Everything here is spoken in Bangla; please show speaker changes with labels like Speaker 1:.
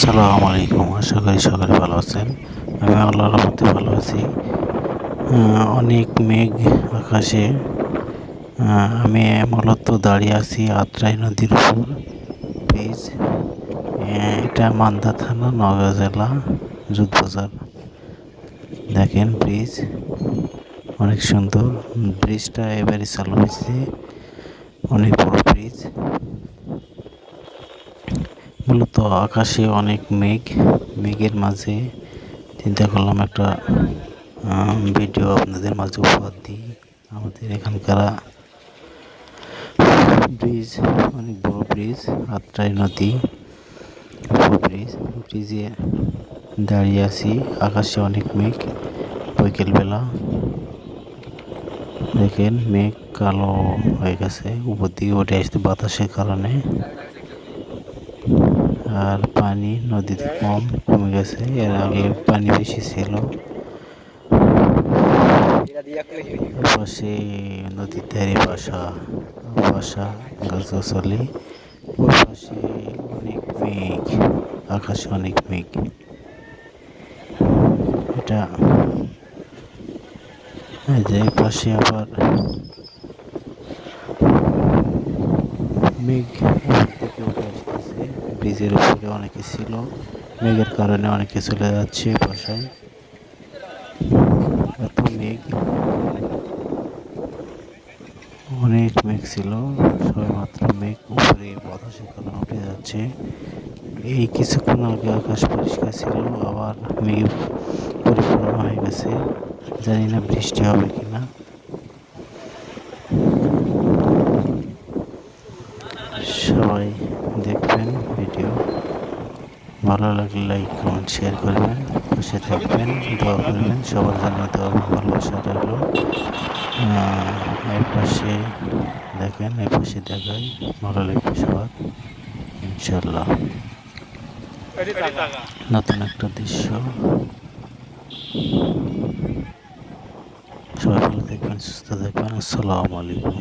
Speaker 1: আসসালামু আলাইকুম। আশা করি সকলে ভালো আছেন। আমি আল্লাহর রহমতে ভালো আছি। অনেক মেঘ আকাশে। আমি মূলত দাঁড়িয়ে আছি আত্রাই নদীর উপর। ব্রিজ এটা মান্দা থানা নওগাঁ জেলা, যুদ্ধবাজার। দেখেন ব্রিজ অনেক সুন্দর। ব্রিজটা এবারে চালু হয়েছে। অনেক বড় ব্রিজ। মূলত আকাশে অনেক মেঘ, মেঘের মাঝে চিন্তা করলাম একটা ভিডিও আপনাদের মাঝে উপহার দিই। আমাদের এখানকার ব্রিজ, অনেক বড় ব্রিজ, আত্রাই নদী ব্রিজ। ব্রিজে দাঁড়িয়ে আছি, আকাশে অনেক মেঘ, বিকেলবেলা। দেখেন মেঘ কালো হয়ে গেছে, উপর দিকে উঠে আসতে বাতাসের কারণে। আর পানি নদীতে কম কমে গেছে। এর আগে পানি বেশি ছিল। পাশে নদীর ধারে বাসা বাসা, গাছগাছালি। ওই পাশে অনেক মেঘ, আকাশে অনেক মেঘ। এটা যে পাশে আবার মেঘ উপর থেকে উঠে আসতেছে ব্রিজের উপরে অনেকে ছিল। মেঘের কারণে অনেকে চলে যাচ্ছে বাসায় এত মেঘ। অনেক মেঘ ছিল। সবেমাত্র মেঘ উপরে বাতাসের কারণে উঠে যাচ্ছে। এই কিছুক্ষণ আগে আকাশ পরিষ্কার ছিল, আবার মেঘ পরিপূর্ণ হয়ে গেছে। জানি না বৃষ্টি হবে কিনা। সবাই দেখবেন ভিডিও ভালো লাগলে লাইক, কমেন্ট শেয়ার করবেন খুশি থাকবেন, দোয়া করবেন, সবার জন্য দোয়া ভালোবাসা রইল। এর পাশে দেখেন এর পাশে দেখাই, ভালো লাগবে সবার ইনশাল্লাহ নতুন একটা দৃশ্য। সবাই ভালো থাকবেন, সুস্থ থাকবেন, আসসালামু আলাইকুম।